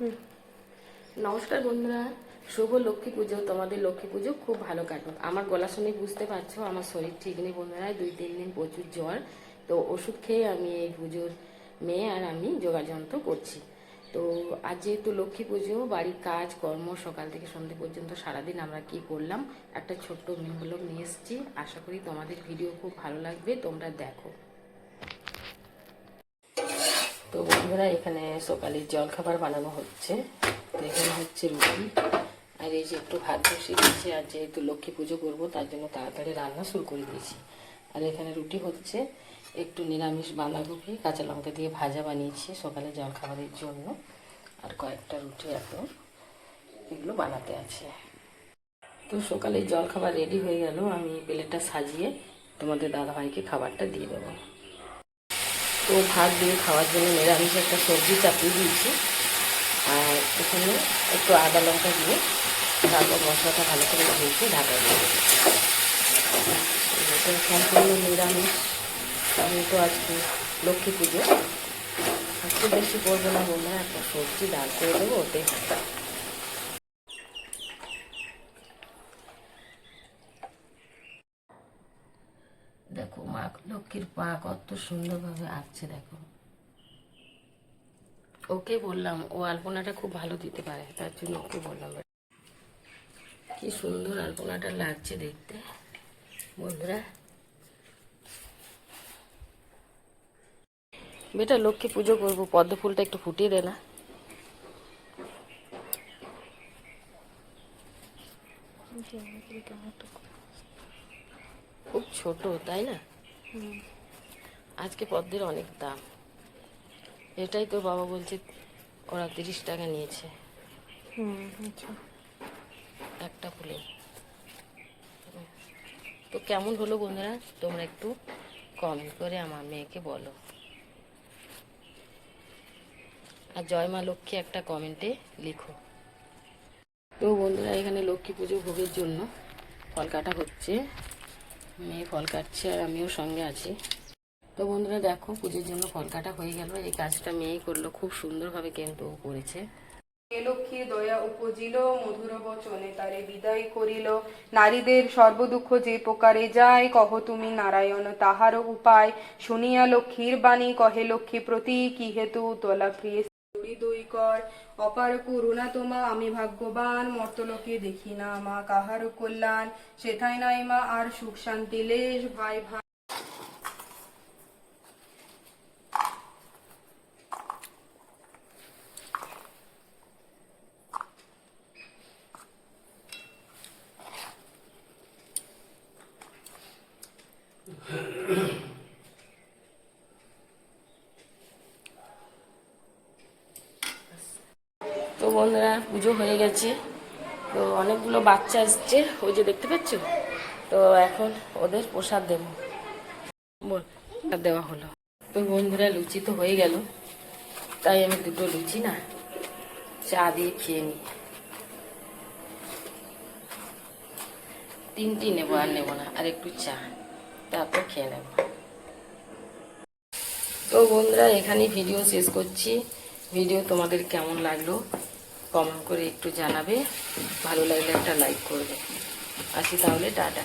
নমস্কার বন্ধুরা। শুভ লক্ষ্মী পুজো। তোমাদের লক্ষ্মী পুজো খুব ভালো কাটুক। আমার গলা শুনে বুঝতে পারছ, আমার শরীর ঠিক নেই বন্ধুরা। দুই, তিন দিন প্রচুর জ্বর। তো ওষুধ খেয়ে আমি এই পুজোর মেয়ে আর আমি যোগাযন্ত্র করছি। তো আজ যেহেতু লক্ষ্মী পুজো, বাড়ির কাজ, কর্ম, সকাল থেকে সন্ধ্যে পর্যন্ত সারাদিন আমরা কি করলাম, একটা ছোট্ট মেহলক নিয়ে এসেছি। আশা করি তোমাদের ভিডিও খুব ভালো লাগবে। তোমরা দেখো। তো বন্ধুরা, এখানে সকালের জলখাবার বানানো হচ্ছে। তো এখানে হচ্ছে রুটি। আর এই যে একটু ভাত বসিয়ে দিয়েছি, আর যেহেতু লক্ষ্মী পুজো করব, তার জন্য তাড়াতাড়ি রান্না শুরু করে দিয়েছি। আর এখানে রুটি হচ্ছে একটু নিরামিষ বাঁধাকপি, কাঁচা লঙ্কা দিয়ে ভাজা বানিয়েছি সকালে জলখাবারের জন্য। আর কয়েকটা রুটি এখন এগুলো বানাতে আছে। তো সকালে জলখাবার রেডি হয়ে গেল, আমি প্লেটটা সাজিয়ে তোমাদের দাদাভাইকে খাবারটা দিয়ে দেবো। তো ভাত দিয়ে খাওয়ার জন্য নিরামিষ একটা সবজি চাপিয়ে দিয়েছি। আর এখানে একটু আদা লঙ্কা দিয়ে তারপর মশলাটা ভালো করে ভেজে ঢাকা দিয়ে সম্পূর্ণ নিরামিষ। আমি তো আজকে লক্ষ্মী পুজো। আজকে বেশি করব না, বন্ধুরা, একটা সবজি ডাল করে দেবো, ওতে দেখো, মা লক্ষ্মীর পা কত সুন্দরভাবে আঁকছে, দেখো। ওকে বললাম, ও আলপনাটা খুব ভালো দিতে পারে, তার জন্য ওকে বললাম। কি সুন্দর আলপনাটা লাগছে দেখতে, বন্ধুরা। বেটা, লক্ষ্মী পুজো করব, পদ্ম ফুলটা একটু ফুটিয়ে দে না। ছোট তাই না? আজকে পদ্মের অনেক দাম। এটাই তো বাবা বলছে ওরা তিরিশ টাকা নিয়েছে। একটা ফুলে। তো কেমন হলো বন্ধুরা? তোমরা একটু কমেন্ট করে আমার মেয়েকে বলো। আর জয় মা লক্ষ্মী একটা কমেন্টে লিখো। তো বন্ধুরা এখানে লক্ষ্মী পুজো ভোগের জন্য ফল কাটা হচ্ছে। মেয়ে ফল কাটছে আর আমিও সঙ্গে আছি। তো বন্ধুরা দেখো, পুজোর জন্য ফল কাটা হয়ে গেল। এই কাজটা মেয়েই করল, খুব সুন্দরভাবে কিন্তু করেছে। লক্ষ্মী দয়া উপজিল মধুর বচনে তারে বিদায় করিল। নারীদের সর্বদুঃখ যে প্রকারে যায়, কহ তুমি নারায়ণ তাহার উপায়। শুনিয়া লক্ষ্মীর বাণী, কহে লক্ষ্মী প্রতি, কি হেতু তোলা প্রিয় দুই কর অপার করুণা তোমা আমি ভাগ্যবান মর্তলোকে দেখি না মা কাহার কল্যাণ সেথায় নাই মা আর সুখ শান্তি লেশ ভাই ভাই তো বন্ধুরা, পুজো হয়ে গেছে। তো অনেকগুলো বাচ্চা এসছে, ওই যে দেখতে পাচ্ছ? তো এখন ওদের প্রসাদ দেব। দেওয়া হলো। তো বন্ধুরা, লুচি তো হয়ে গেল। তাই আমি দুটো লুচি না, চা দিয়ে খেয়ে নিই। তিনটি নেব আর নেব না, আর একটু চা, তারপর খেয়ে নেব। তো বন্ধুরা, এখানেই ভিডিও শেষ করছি। ভিডিও তোমাদের কেমন লাগল? কমেন্ট করে একটু জানাবে। ভালো লাগলে একটা লাইক করবে। আসি তাহলে টাটা।